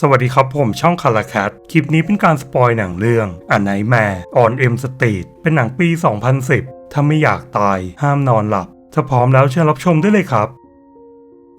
สวัสดีครับผมช่องคาราแคทคลิปนี้เป็นการสปอยหนังเรื่องอันไหนแม่ออนเอ็มสตรีทเป็นหนังปี 2010 ถ้าไม่อยากตายห้ามนอนหลับ ถ้าพร้อมแล้วเชิญรับชมได้เลยครับ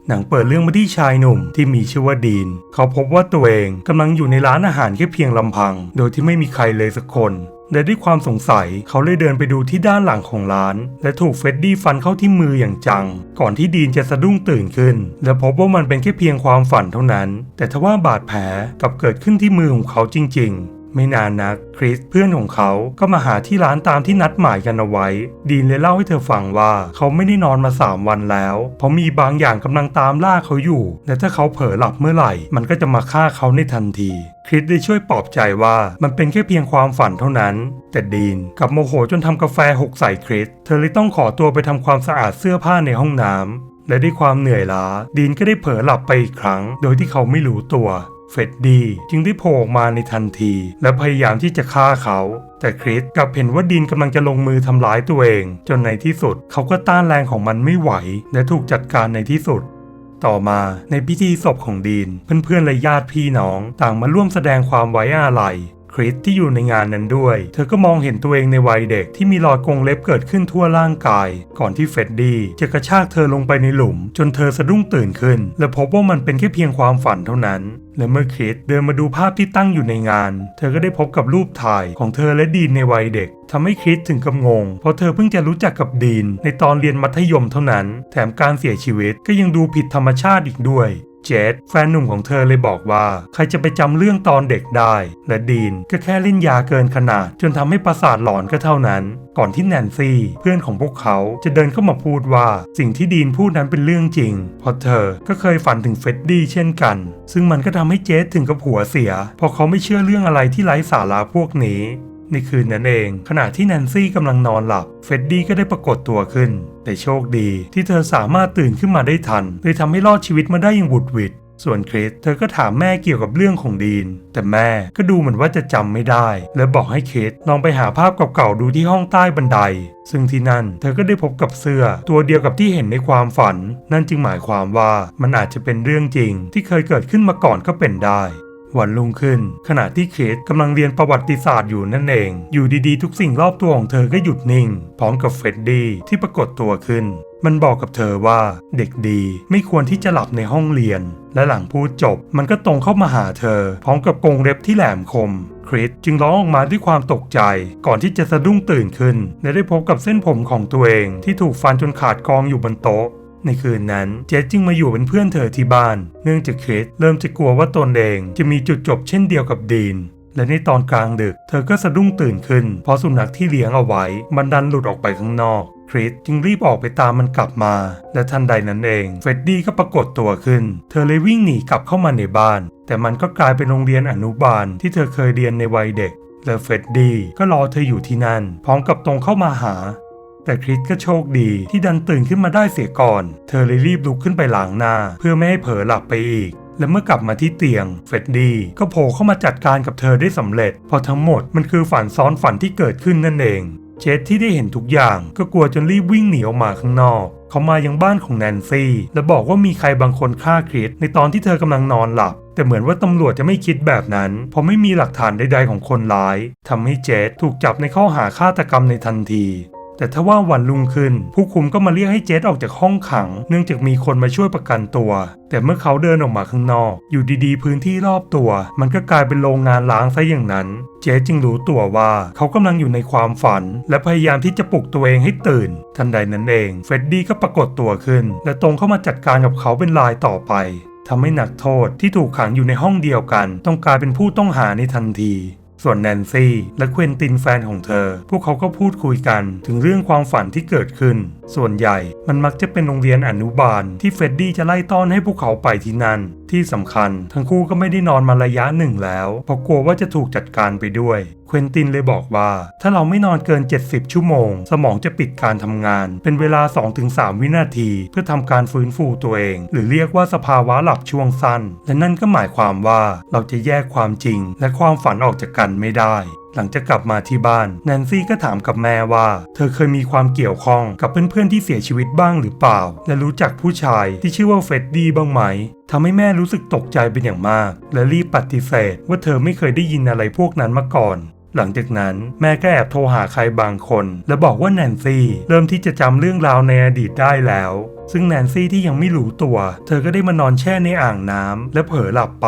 หนังเปิดเรื่องมาที่ชายหนุ่มที่มีชื่อว่าดีน เขาพบว่าตัวเองกำลังอยู่ในร้านอาหารแค่เพียงลำพัง โดยที่ไม่มีใครเลยสักคน และด้วยความสงสัยเขาเลยเดินไปดูที่ด้านหลังของร้าน และถูกเฟดดี้ฟันเข้าที่มืออย่างจัง ก่อนที่ดีนจะสะดุ้งตื่นขึ้น และพบว่ามันเป็นแค่เพียงความฝันเท่านั้น แต่ทว่าบาดแผลกลับเกิดขึ้นที่มือของเขาจริง ๆ ไม่นานนักคริสเพื่อนของเขาก็มาหาที่ร้านตามที่นัดหมายกันเอาไว้ ดีนเลยเล่าให้เธอฟังว่าเขาไม่ได้นอนมา 3 วันแล้ว เพราะมีบางอย่างกำลังตามล่าเขาอยู่ และถ้าเขาเผลอหลับเมื่อไหร่ มันก็จะมาฆ่าเขาในทันที คริสได้ช่วยปลอบใจว่ามันเป็นแค่เพียงความฝันเท่านั้น แต่ดีนกลับโมโหจนทำกาแฟหกใส่คริสเธอเลยต้องขอตัวไปทำความสะอาดเสื้อผ้าในห้องน้ำและด้วยความเหนื่อยล้า ดีนก็ได้เผลอหลับไปอีกครั้ง โดยที่เขาไม่รู้ตัว เฟดดี้จึงได้โผล่ออกมาในทันที และพยายามที่จะฆ่าเขา แต่คริสกลับเห็นว่าดีนกำลังจะลงมือทำร้ายตัวเอง จนในที่สุดเขาก็ต้านแรงของมันไม่ไหว และถูกจัดการในที่สุดต่อมาในพิธีศพของดีน เพื่อนๆและญาติพี่น้อง ต่างมาร่วมแสดงความไว้อาลัย คริสที่อยู่ในงานนั้นด้วย เธอก็มองเห็นตัวเองในวัยเด็กที่มีรอยกรงเล็บเกิดขึ้นทั่วร่างกาย ก่อนที่เฟดดี้จะกระชากเธอลงไปในหลุม จนเธอสะดุ้งตื่นขึ้น และพบว่ามันเป็นแค่เพียงความฝันเท่านั้นและเมื่อคริสเดินมาดูภาพที่ตั้งอยู่ในงาน เธอก็ได้พบกับรูปถ่ายของเธอและดีนในวัยเด็กทำให้คริสถึงกับงง เพราะเธอเพิ่งจะรู้จักกับดีนในตอนเรียนมัธยมเท่านั้น แถมการเสียชีวิตก็ยังดูผิดธรรมชาติอีกด้วย เจสแฟนหนุ่มของเธอเลยบอกว่า ใครจะไปจำเรื่องตอนเด็กได้ และดีนก็แค่เล่นยาเกินขนาด จนทำให้ประสาทหลอนก็เท่านั้น ก่อนที่แนนซี่ เพื่อนของพวกเขาจะเดินเข้ามาพูดว่า สิ่งที่ดีนพูดนั้นเป็นเรื่องจริงเพราะเธอก็เคยฝันถึงเฟดดี้เช่นกัน ซึ่งมันก็ทำให้เจสถึงกับหัวเสียเพราะเขาไม่เชื่อเรื่องอะไรที่ไร้สาระพวกนี้ ในคืนนั้นเอง ขณะที่แนนซี่กำลังนอนหลับ เฟดดี้ก็ได้ปรากฏตัวขึ้น แต่โชคดีที่เธอสามารถตื่นขึ้นมาได้ทันเลยทำให้รอดชีวิตมาได้อย่างบุดหวิดส่วนคริสเธอก็ถามแม่เกี่ยวกับเรื่องของดีน แต่แม่ก็ดูเหมือนว่าจะจำไม่ได้ และบอกให้คริสลองไปหาภาพเก่าๆดูที่ห้องใต้บันได ซึ่งที่นั่นเธอก็ได้พบกับเสื้อ ตัวเดียวกับที่เห็นในความฝัน นั่นจึงหมายความว่ามันอาจจะเป็นเรื่องจริงที่เคยเกิดขึ้นมาก่อนก็เป็นได้ วันรุ่งขึ้น ขณะที่เคสกำลังเรียนประวัติศาสตร์อยู่นั่นเอง อยู่ดีๆ ทุกสิ่งรอบตัวของเธอก็หยุดนิ่ง พร้อมกับเฟรดดี้ที่ปรากฏตัวขึ้น มันบอกกับเธอว่าเด็กดีไม่ควรที่จะหลับในห้องเรียน และหลังพูดจบ มันก็ตรงเข้ามาหาเธอ พร้อมกับกรงเล็บที่แหลมคมคริสจึงร้องออกมาด้วยความตกใจ ก่อนที่จะสะดุ้งตื่นขึ้น และได้พบกับเส้นผมของตัวเองที่ถูกฟันจนขาดกองอยู่บนโต๊ะ ในคืนนั้นเจสจึงมาอยู่เป็นเพื่อนเธอที่บ้าน เนื่องจากคริสเริ่มจะกลัวว่าตนเองจะมีจุดจบเช่นเดียวกับดีน และในตอนกลางดึก เธอก็สะดุ้งตื่นขึ้น เพราะสุนัขที่เลี้ยงเอาไว้มันดันหลุดออกไปข้างนอกคริสจึงรีบออกไปตามมันกลับมา และทันใดนั้นเองเฟรดดี้ก็ปรากฏตัวขึ้น เธอเลยวิ่งหนีกลับเข้ามาในบ้าน แต่มันก็กลายเป็นโรงเรียนอนุบาลที่เธอเคยเรียนในวัยเด็กและเฟรดดี้ก็รอเธออยู่ที่นั่น พร้อมกับตรงเข้ามาหา แต่คริสก็โชคดีที่ดันตื่นขึ้นมาได้เสียก่อน เธอเลยรีบลุกขึ้นไปล้างหน้า เพื่อไม่ให้เผลอหลับไปอีก และเมื่อกลับมาที่เตียง เฟดดี้ก็โผล่เข้ามาจัดการกับเธอได้สำเร็จพราะทั้งหมดมันคือฝันซ้อนฝันที่เกิดขึ้นนั่นเอง เจสที่ได้เห็นทุกอย่างก็กลัวจนรีบวิ่งหนีออกมาข้างนอก เขามายังบ้านของแนนซี่และบอกว่ามีใครบางคนฆ่าคริสในตอนที่เธอกำลังนอนหลับแต่เหมือนว่าตำรวจจะไม่คิดแบบนั้น เพราะไม่มีหลักฐานใดๆของคนร้ายทำให้เจสถูกจับในข้อหาฆาตกรรมในทันที แต่ถ้าว่าวันรุ่งขึ้น ผู้คุมก็มาเรียกให้เจสออกจากห้องขัง เนื่องจากมีคนมาช่วยประกันตัว แต่เมื่อเขาเดินออกมาข้างนอก อยู่ดีๆ พื้นที่รอบตัว มันก็กลายเป็นโรงงานล้างซะอย่างนั้น เจสจึงรู้ตัวว่าเขากำลังอยู่ในความฝัน และพยายามที่จะปลุกตัวเองให้ตื่น ทันใดนั้นเองเฟรดดี้ก็ปรากฏตัวขึ้น และตรงเข้ามาจัดการกับเขาเป็นรายต่อไปทำให้นักโทษที่ถูกขังอยู่ในห้องเดียวกัน ต้องกลายเป็นผู้ต้องหาในทันที ส่วนแนนซี่และเควินตินแฟนของเธอ พวกเขาก็พูดคุยกันถึงเรื่องความฝันที่เกิดขึ้น ส่วนใหญ่มันมักจะเป็นโรงเรียนอนุบาลที่เฟดดี้จะไล่ต้อนให้พวกเขาไปที่นั่นที่สำคัญ ทั้งคู่ก็ไม่ได้นอนมาระยะหนึ่งแล้วเพราะกลัวว่าจะถูกจัดการไปด้วยเควินตินเลยบอกว่า ถ้าเราไม่นอนเกิน 70 ชั่วโมง สมองจะปิดการทำงาน เป็นเวลา 2-3 วินาที เพื่อทำการฟื้นฟูตัวเอง หรือเรียกว่าสภาวะหลับช่วงสั้น และนั่นก็หมายความว่าเราจะแยกความจริง และความฝันออกจากกันไม่ได้ หลังจากกลับมาที่บ้าน แนนซี่ก็ถามกับแม่ว่า เธอเคยมีความเกี่ยวข้องกับเพื่อนๆที่เสียชีวิตบ้างหรือเปล่า และรู้จักผู้ชายที่ชื่อว่าเฟดดี้บ้างไหมทำให้แม่รู้สึกตกใจเป็นอย่างมาก และรีบปฏิเสธ ว่าเธอไม่เคยได้ยินอะไรพวกนั้นมาก่อนหลังจากนั้นแม่ก็แอบโทรหาใครบางคน และบอกว่าแนนซี่เริ่มที่จะจำเรื่องราวในอดีตได้แล้ว ซึ่งแนนซี่ที่ยังไม่รู้ตัว เธอก็ได้มานอนแช่ในอ่างน้ำและเผลอหลับไป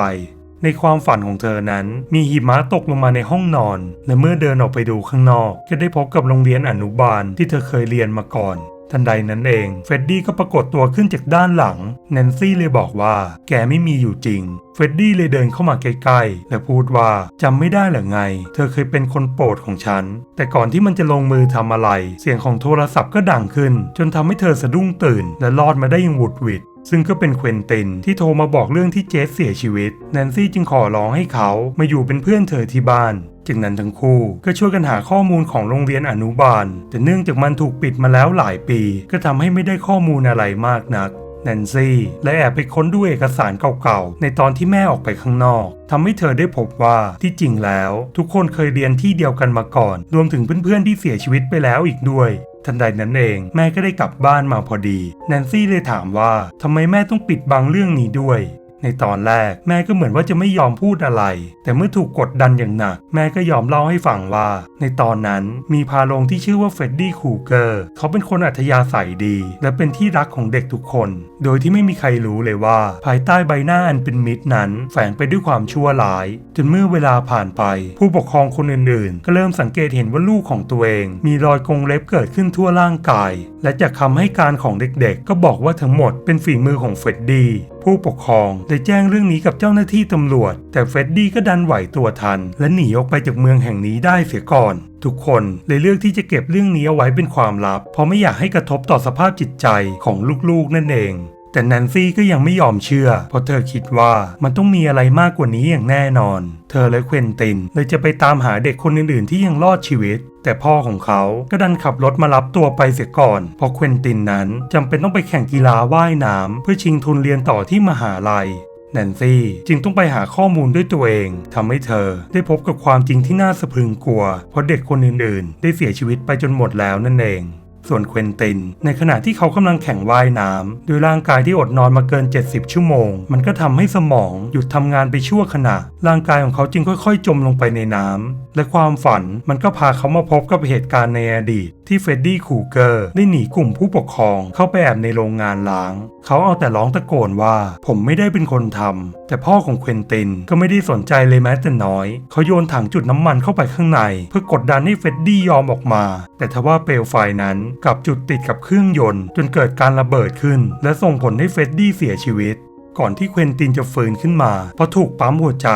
ในความฝันของเธอนั้น มีหิมะตกลงมาในห้องนอน และเมื่อเดินออกไปดูข้างนอก ก็ได้พบกับโรงเรียนอนุบาลที่เธอเคยเรียนมาก่อน ทันใดนั้นเอง เฟรดดี้ก็ปรากฏตัวขึ้นจากด้านหลัง แนนซี่เลยบอกว่า แกไม่มีอยู่จริง เฟรดดี้เลยเดินเข้ามาใกล้ๆ และพูดว่าจำไม่ได้เหรือไง เธอเคยเป็นคนโปรดของฉัน แต่ก่อนที่มันจะลงมือทำอะไร เสียงของโทรศัพท์ก็ดังขึ้น จนทำให้เธอสะดุ้งตื่น และรอดมาได้อยังหวุดหวิด ซึ่งก็เป็นเควินตินที่โทรมาบอกเรื่องที่เจสเสียชีวิต แนนซี่จึงขอร้องให้เขามาอยู่เป็นเพื่อนเธอที่บ้านจากนั้นทั้งคู่ก็ช่วยกันหาข้อมูลของโรงเรียนอนุบาล แต่เนื่องจากมันถูกปิดมาแล้วหลายปี ก็ทำให้ไม่ได้ข้อมูลอะไรมากนักแนนซี่และแอบไปค้นดูเอกสารเก่าๆ ในตอนที่แม่ออกไปข้างนอกทำให้เธอได้พบว่าที่จริงแล้ว ทุกคนเคยเรียนที่เดียวกันมาก่อน รวมถึงเพื่อนๆที่เสียชีวิตไปแล้วอีกด้วย ทันใดนั้นเองแม่ก็ได้กลับบ้านมาพอดี แนนซี่เลยถามว่าทำไมแม่ต้องปิดบังเรื่องนี้ด้วย ในตอนแรกแม่ก็เหมือนว่าจะไม่ยอมพูดอะไร แต่เมื่อถูกกดดันอย่างหนัก แม่ก็ยอมเล่าให้ฟังว่า ในตอนนั้นมีพาโรงที่ชื่อว่าเฟดดี้คูเกอร์เขาเป็นคนอัธยาศัยดี และเป็นที่รักของเด็กทุกคน โดยที่ไม่มีใครรู้เลยว่า ภายใต้ใบหน้าอันเป็นมิตรนั้น แฝงไปด้วยความชั่วร้าย จนเมื่อเวลาผ่านไป ผู้ปกครองคนอื่นๆ ก็เริ่มสังเกตเห็นว่าลูกของตัวเอง มีรอยกรงเล็บเกิดขึ้นทั่วร่างกาย และจากคำให้การของเด็กๆ ก็บอกว่าทั้งหมดเป็นฝีมือของเฟดดี้ผู้ปกครองได้แจ้งเรื่องนี้กับเจ้าหน้าที่ตำรวจ แต่เฟรดดี้ก็ดันไหวตัวทัน และหนีออกไปจากเมืองแห่งนี้ได้เสียก่อน ทุกคนเลยเลือกที่จะเก็บเรื่องนี้เอาไว้เป็นความลับ เพราะไม่อยากให้กระทบต่อสภาพจิตใจของลูกๆนั่นเอง แต่แนนซี่ก็ยังไม่ยอมเชื่อ เพราะเธอคิดว่ามันต้องมีอะไรมากกว่านี้อย่างแน่นอน เธอและเควินตินเลยจะไปตามหาเด็กคนอื่นๆ ที่ยังรอดชีวิต แต่พ่อของเขาก็ดันขับรถมารับตัวไปเสียก่อน เพราะเควินตินนั้นจำเป็นต้องไปแข่งกีฬาว่ายน้ำเพื่อชิงทุนเรียนต่อที่มหาลัยแนนซี่จึงต้องไปหาข้อมูลด้วยตัวเองทำให้เธอได้พบกับความจริงที่น่าสะพรึงกลัว เพราะเด็กคนอื่นๆ ได้เสียชีวิตไปจนหมดแล้วนั่นเอง ส่วนเควินติน ในขณะที่เขากำลังแข่งว่ายน้ำด้วยร่างกายที่อดนอนมาเกิน 70 ชั่วโมง มันก็ทำให้สมองหยุดทำงานไปชั่วขณะ ร่างกายของเขาจึงค่อยๆ จมลงไปในน้ำและความฝันมันก็พาเขามาพบกับเหตุการณ์ในอดีต ที่เฟดดี้คูเกอร์ได้หนีกลุ่มผู้ปกครองเข้าไปแอบในโรงงานล้างเขาเอาแต่ร้องตะโกนว่า ผมไม่ได้เป็นคนทำแต่พ่อของเควินตินก็ไม่ได้สนใจเลยแม้แต่น้อย เขาโยนถังจุดน้ำมันเข้าไปข้างใน เพื่อกดดันให้เฟดดี้ยอมออกมา แต่ทว่าเปลวไฟนั้นกลับจุดติดกับเครื่องยนต์ จนเกิดการระเบิดขึ้น และส่งผลให้เฟดดี้เสียชีวิต ก่อนที่เควินตินจะฟื้นขึ้นมาเพราะถูกปั๊มหัวใจ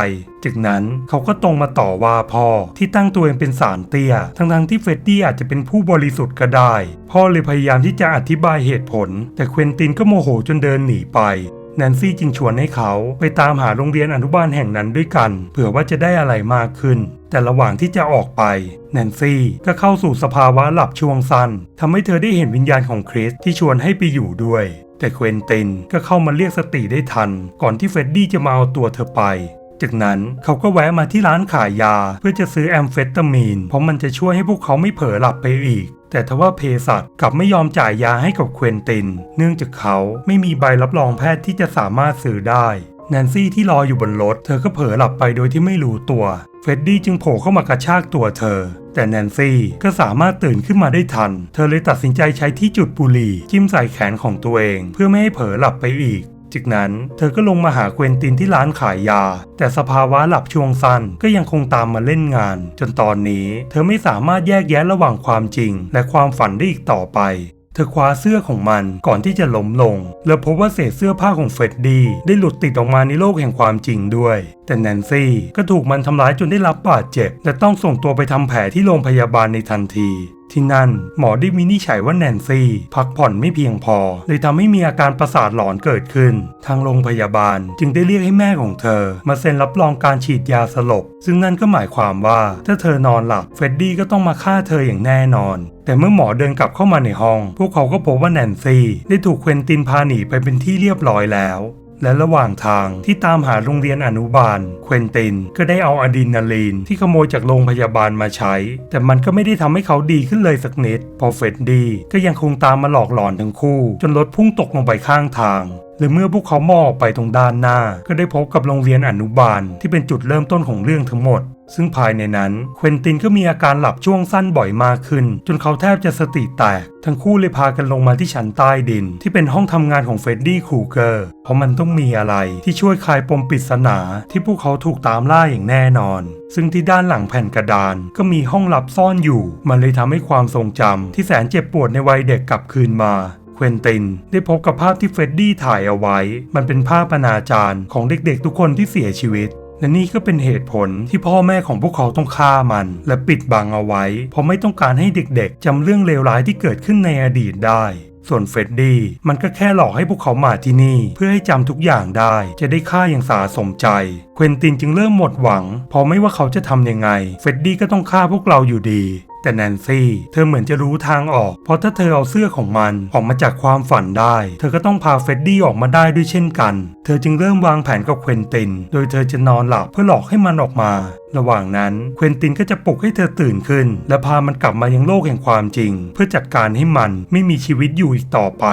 จากนั้นเขาก็ตรงมาต่อว่าพ่อที่ตั้งตัวเองเป็นสารเตี้ย ทั้งๆที่เฟดดี้อาจจะเป็นผู้บริสุทธิ์ก็ได้ พ่อเลยพยายามที่จะอธิบายเหตุผล แต่เควินตินก็โมโหจนเดินหนีไปแนนซี่จึงชวนให้เขาไปตามหาโรงเรียนอนุบาลแห่งนั้นด้วยกัน เผื่อว่าจะได้อะไรมากขึ้น แต่ระหว่างที่จะออกไปแนนซี่ก็เข้าสู่สภาวะหลับช่วงสั้นทำให้เธอได้เห็นวิญญาณของคริสที่ชวนให้ไปอยู่ด้วย แต่เควินตินก็เข้ามาเรียกสติได้ทัน ก่อนที่เฟดดี้จะมาเอาตัวเธอไป จากนั้นเขาก็แวะมาที่ร้านขายยา เพื่อจะซื้อแอมเฟตามีน เพราะมันจะช่วยให้พวกเขาไม่เผลอหลับไปอีก แต่ทว่าเภสัชกลับไม่ยอมจ่ายยาให้กับเควินติน เนื่องจากเขาไม่มีใบรับรองแพทย์ที่จะสามารถซื้อได้ แนนซี่ที่รออยู่บนรถ เธอก็เผลอหลับไปโดยที่ไม่รู้ตัวเฟดดี้จึงโผล่เข้ามากระชากตัวเธอ แต่แนนซี่ก็สามารถตื่นขึ้นมาได้ทัน เธอเลยตัดสินใจใช้ที่จุดบุหรี่จิ้มใส่แขนของตัวเอง เพื่อไม่ให้เผลอหลับไปอีก จากนั้นเธอก็ลงมาหาเควินตินที่ร้านขายยา แต่สภาวะหลับช่วงสั้นก็ยังคงตามมาเล่นงาน จนตอนนี้ เธอไม่สามารถแยกแยะระหว่างความจริง และความฝันได้อีกต่อไป เธอคว้าเสื้อของมันก่อนที่จะล้มลง และพบว่าเศษเสื้อผ้าของเฟรดดี้ได้หลุดติดออกมาในโลกแห่งความจริงด้วย แต่แนนซี่ก็ถูกมันทำร้ายจนได้รับบาดเจ็บ และต้องส่งตัวไปทำแผลที่โรงพยาบาลในทันทีที่นั่นหมอได้วินิจฉัยว่าแนนซี่พักผ่อนไม่เพียงพอ เลยทำให้มีอาการประสาทหลอนเกิดขึ้น ทางโรงพยาบาลจึงได้เรียกให้แม่ของเธอ มาเซ็นรับรองการฉีดยาสลบ ซึ่งนั่นก็หมายความว่าถ้าเธอนอนหลับเฟรดดี้ก็ต้องมาฆ่าเธออย่างแน่นอน แต่เมื่อหมอเดินกลับเข้ามาในห้อง พวกเขาก็พบว่าแนนซี่ได้ถูกเควินตินพาหนีไปเป็นที่เรียบร้อยแล้ว และระหว่างทางที่ตามหาโรงเรียนอนุบาล เควินตินก็ได้เอาอะดรีนาลีนที่ขโมยจากโรงพยาบาลมาใช้ แต่มันก็ไม่ได้ทำให้เขาดีขึ้นเลยสักนิด พอเฟรดดี้ก็ยังคงตามมาหลอกหลอนทั้งคู่ จนรถพุ่งตกลงไปข้างทาง และเมื่อพวกเขามองออกไปตรงด้านหน้า ก็ได้พบกับโรงเรียนอนุบาลที่เป็นจุดเริ่มต้นของเรื่องทั้งหมด ซึ่งภายในนั้นเควินตินก็มีอาการหลับช่วงสั้นบ่อยมากขึ้น จนเขาแทบจะสติแตก ทั้งคู่เลยพากันลงมาที่ชั้นใต้ดิน ที่เป็นห้องทำงานของเฟรดดี้ครูเกอร์เพราะมันต้องมีอะไรที่ช่วยคลายปมปริศนาที่พวกเขาถูกตามล่าอย่างแน่นอน ซึ่งที่ด้านหลังแผ่นกระดานก็มีห้องลับซ่อนอยู่ มันเลยทำให้ความทรงจำที่แสนเจ็บปวดในวัยเด็กกลับคืนมา เควินติน ได้พบกับภาพที่เฟรดดี้ถ่ายเอาไว้ มันเป็นภาพอนาจารของเด็กๆ ทุกคนที่เสียชีวิตและนี่ก็เป็นเหตุผลที่พ่อแม่ของพวกเขาต้องฆ่ามัน และปิดบังเอาไว้ เพราะไม่ต้องการให้เด็กๆจำเรื่องเลวร้ายที่เกิดขึ้นในอดีตได้ ส่วนเฟรดดี้มันก็แค่หลอกให้พวกเขามาที่นี่ เพื่อให้จำทุกอย่างได้ จะได้ฆ่าอย่างสาสมใจ เควินตินจึงเริ่มหมดหวัง เพราะไม่ว่าเขาจะทำยังไง เฟรดดี้ก็ต้องฆ่าพวกเราอยู่ดี แต่แนนซี่ เธอเหมือนจะรู้ทางออก เพราะถ้าเธอเอาเสื้อของมันออกมาจากความฝันได้ เธอก็ต้องพาเฟดดี้ออกมาได้ด้วยเช่นกัน เธอจึงเริ่มวางแผนกับเควินติน โดยเธอจะนอนหลับเพื่อหลอกให้มันออกมา ระหว่างนั้นเควินตินก็จะปลุกให้เธอตื่นขึ้น และพามันกลับมายังโลกแห่งความจริง เพื่อจัดการให้มันไม่มีชีวิตอยู่อีกต่อไป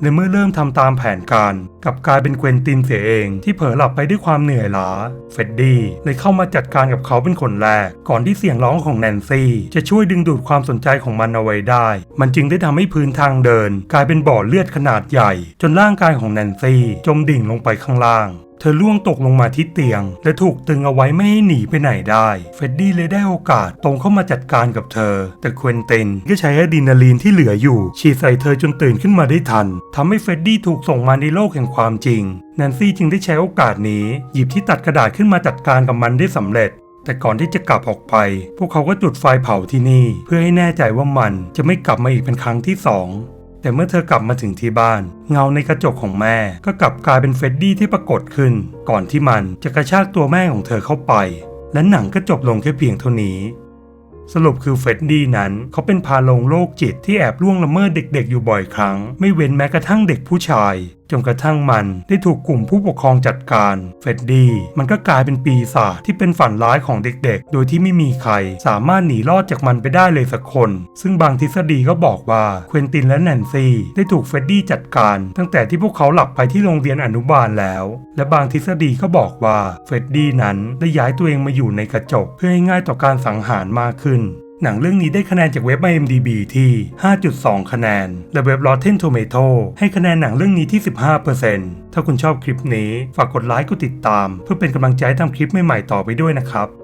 และเมื่อเริ่มทำตามแผนการกับกลายเป็นเควินตินเสียเองที่เผลอหลับไปด้วยความเหนื่อยล้า เฟดดี้เลยเข้ามาจัดการกับเขาเป็นคนแรก ก่อนที่เสียงร้องของแนนซี่จะช่วยดึงดูดความสนใจของมันเอาไว้ได้ มันจึงได้ทำให้พื้นทางเดิน กลายเป็นบ่อเลือดขนาดใหญ่ จนร่างกายของแนนซี่จมดิ่งลงไปข้างล่าง เธอล่วงตกลงมาที่เตียง และถูกตึงเอาไว้ไม่ให้หนีไปไหนได้ เฟดดี้เลยได้โอกาสตรงเข้ามาจัดการกับเธอ แต่เควินตินก็ใช้อะดรีนาลีนที่เหลืออยู่ ฉีดใส่เธอจนตื่นขึ้นมาได้ทันทำให้เฟดดี้ถูกส่งมาในโลกแห่งความจริงแนนซี่จึงได้ใช้โอกาสนี้ หยิบที่ตัดกระดาษขึ้นมาจัดการกับมันได้สำเร็จ แต่ก่อนที่จะกลับออกไป พวกเขาก็จุดไฟเผาที่นี่ เพื่อให้แน่ใจว่ามันจะไม่กลับมาอีกเป็นครั้งที่สอง แต่เมื่อเธอกลับมาถึงที่บ้าน เงาในกระจกของแม่ ก็กลับกลายเป็นเฟดดี้ที่ปรากฏขึ้น ก่อนที่มันจะกระชากตัวแม่ของเธอเข้าไป และหนังก็จบลงแค่เพียงเท่านี้ สรุปคือเฟดดี้นั้นเขาเป็นพาลงโรคจิตที่แอบล่วงละเมิดเด็กๆอยู่บ่อยครั้ง ไม่เว้นแม้กระทั่งเด็กผู้ชายจนกระทั่งมันได้ถูกกลุ่มผู้ปกครองจัดการเฟดดี้มันก็กลายเป็นปีศาจที่เป็นฝันร้ายของเด็กๆ โดยที่ไม่มีใครสามารถหนีรอดจากมันไปได้เลยสักคน ซึ่งบางทฤษฎีก็บอกว่าเควินตินและแนนซี่ได้ถูกเฟดดี้จัดการ ตั้งแต่ที่พวกเขาหลับไปที่โรงเรียนอนุบาลแล้ว และบางทฤษฎีก็บอกว่าเฟดดี้นั้นได้ย้ายตัวเองมาอยู่ในกระจก เพื่อให้ง่ายต่อการสังหารมากขึ้น หนังเรื่องนี้ได้คะแนนจากเว็บ IMDb ที่ 5.2 คะแนน และเว็บ Rotten Tomato ให้คะแนนหนังเรื่องนี้ที่ 15%ถ้าคุณชอบคลิปนี้ ฝากกดไลค์กดติดตาม เพื่อเป็นกำลังใจทำคลิปใหม่ๆต่อไปด้วยนะครับ